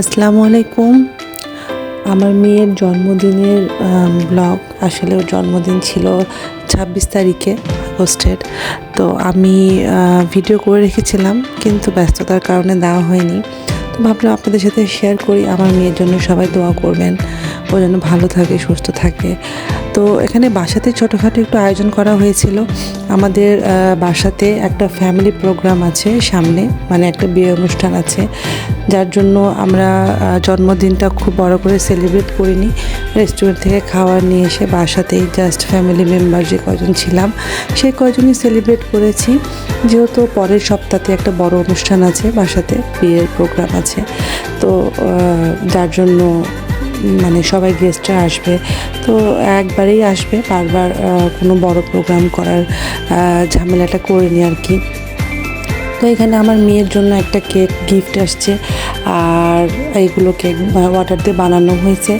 আসসালামু আলাইকুম। আমার মেয়ের জন্মদিনের ব্লগ আসলে ওর জন্মদিন ছিল ছাব্বিশ তারিখে আগস্টের। তো আমি ভিডিও করে রেখেছিলাম কিন্তু ব্যস্ততার কারণে দেওয়া হয়নি। তো ভাবলাম আপনাদের সাথে শেয়ার করি। আমার মেয়ের জন্য সবাই দোয়া করবেন। ও যেন ভালো থাকে, সুস্থ থাকে। তো এখানে বাসাতে ছোটোখাটো একটু আয়োজন করা হয়েছিল। আমাদের বাসাতে একটা ফ্যামিলি প্রোগ্রাম আছে সামনে মানে একটা বিয়ে অনুষ্ঠান আছে। যার জন্য আমরা জন্মদিনটা খুব বড় করে সেলিব্রেট করিনি। রেস্টুরেন্ট থেকে খাবার নিয়ে এসে বাসাতেই জাস্ট ফ্যামিলি মেম্বার যে কজন ছিলাম, সেই কজনই সেলিব্রেট করেছি। যেহেতু পরের সপ্তাহে একটা বড় অনুষ্ঠান আছে, বাসাতে বিয়ের প্রোগ্রাম আছে। তো যার জন্য মানে সবাই গেস্টরা আসবে। তো একবারেই আসবে, বারবার কোনো বড় প্রোগ্রাম করার ঝামেলাটা করে নি আর কি। তো এখানে আমার মেয়ের জন্য একটা কেক গিফট আসছে, আর এইগুলো কেক ওয়াটার দিয়ে বানানো হয়েছে।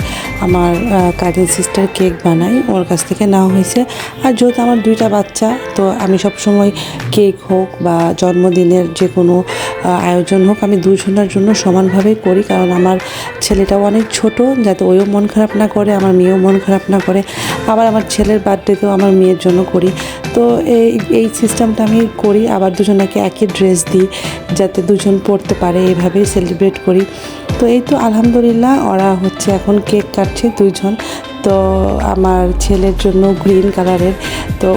আমার কাজিন সিস্টার কেক বানাই, ওর কাছ থেকে নেওয়া হয়েছে। আর যেহেতু আমার দুইটা বাচ্চা, তো আমি সবসময় কেক হোক বা জন্মদিনের যে কোনো আয়োজন হোক, আমি দুজনের জন্য সমানভাবেই করি। কারণ আমার ছেলেটাও অনেক ছোট, যাতে ওইও মন খারাপ না করে, আমার মেয়েও মন খারাপ না করে। আবার আমার ছেলের বার্থডেতেও আমার মেয়ের জন্য করি। তো এই এই সিস্টেমটা আমি করি, আবার দুজনকে একই ড্রেস দিই, যাতে দুজন পড়তে পারে এইভাবেই সেলিব্রেট করি। তো এই তো আলহামদুলিল্লাহ ওরা হচ্ছে এখন কেক কাটছে দুইজন। তো আমার ছেলের জন্য গ্রিন কালারের। তো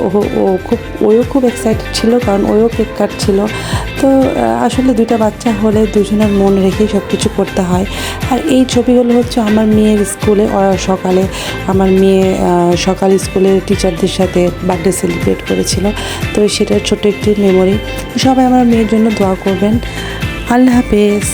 ও খুব ওও খুব এক্সাইটেড ছিল কারণ ওও কেক কাটছিল। তো আসলে দুইটা বাচ্চা হলে দুজনের মন রেখেই সব কিছু করতে হয়। আর এই ছবিগুলো হচ্ছে আমার মেয়ের স্কুলে, ওরা সকালে, আমার মেয়ে সকাল স্কুলে টিচারদের সাথে বার্থডে সেলিব্রেট করেছিল। তো সেটার ছোট একটি মেমোরি সবাই আমার মেয়ের জন্য দোয়া করবেন। আল্লাহ হাফেজ।